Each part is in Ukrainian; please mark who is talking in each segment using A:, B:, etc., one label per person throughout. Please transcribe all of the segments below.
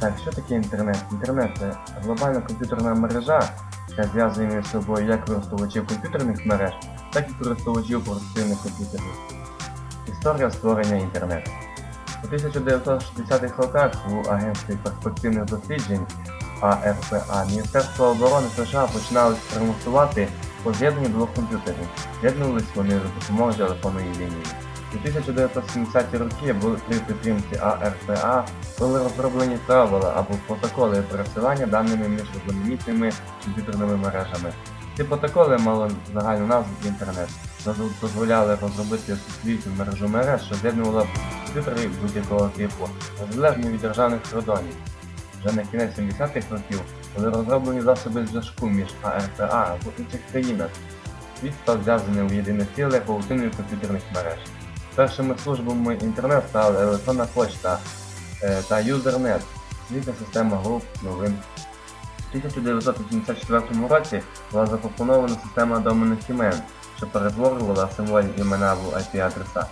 A: Так, що таке інтернет? Інтернет це глобальна комп'ютерна мережа, яка зв'язує між собою як користувачів комп'ютерних мереж, так і користувачів портативних комп'ютерів. Історія створення інтернету. У 1960-х роках у Агентстві перспективних досліджень АРПА Міністерство оборони США починало експериментувати по з'єднанні двох комп'ютерів. З'єднувались вони за допомогою телефонної лінії. У 1970-ті роки були при підтримці АРПА були розроблені правила або протоколи пересилання даними між різноманітними комп'ютерними мережами. Ці протоколи мали загальну назву інтернет, дозволяли розробити всесвітню мережу мереж, що з'єднувала комп'ютери будь-якого типу, незалежно від державних кордонів. Вже на кінець 70-х років були розроблені засоби зв'язку між АРПА в інших країнах. Світ став зв'язаний у єдине ціле паутиною комп'ютерних мереж. Першими службами інтернет стали електронна почта е, та юзернет, світна система груп новин. У 1984 році була запропонована система доменних імен, що перетворювала символьні імена в IP-адреса.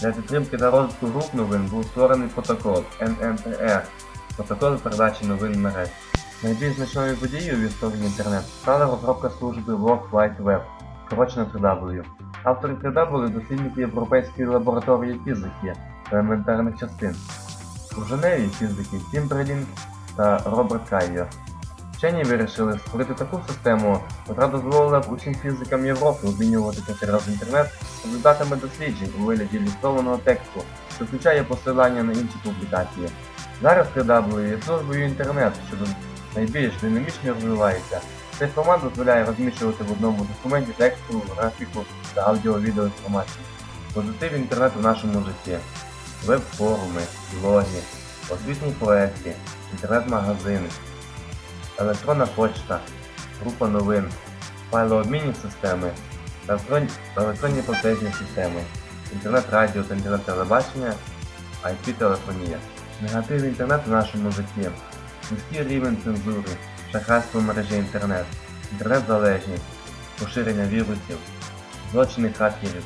A: Для підтримки та розвитку груп новин був створений протокол NNTR – протокол передачі новин мереж. Найбільш значною подією в історії інтернету стала розробка служби World Wide Web, скорочено 3W. Автори 3W – дослідники Європейської лабораторії фізики та елементарних частин. Женеві фізики Тім Берлінг та Роберт Кайєр. Вчені вирішили створити таку систему, яка дозволила б усім фізикам Європи обмінюватися через інтернет результатами досліджень у вигляді ілюстрованого тексту, що включає посилання на інші публікації. Зараз 3W є службою інтернет, що найбільш динамічно розвивається. Цей формат дозволяє розміщувати в одному документі текстову, графіку та аудіо-відео інформацію. Позитив інтернету в нашому житті. Веб-форуми, блоги, освітні проекти, інтернет-магазини, електронна почта, група новин, файлообмінні системи, електронні, платежні системи, інтернет-радіо та інтернет-телебачення, IP-телефонія. Негатив інтернету в нашому житті. Низький рівень цензури, шахрайство мережі інтернет, інтернет-залежність, поширення вірусів, злочини хакерів,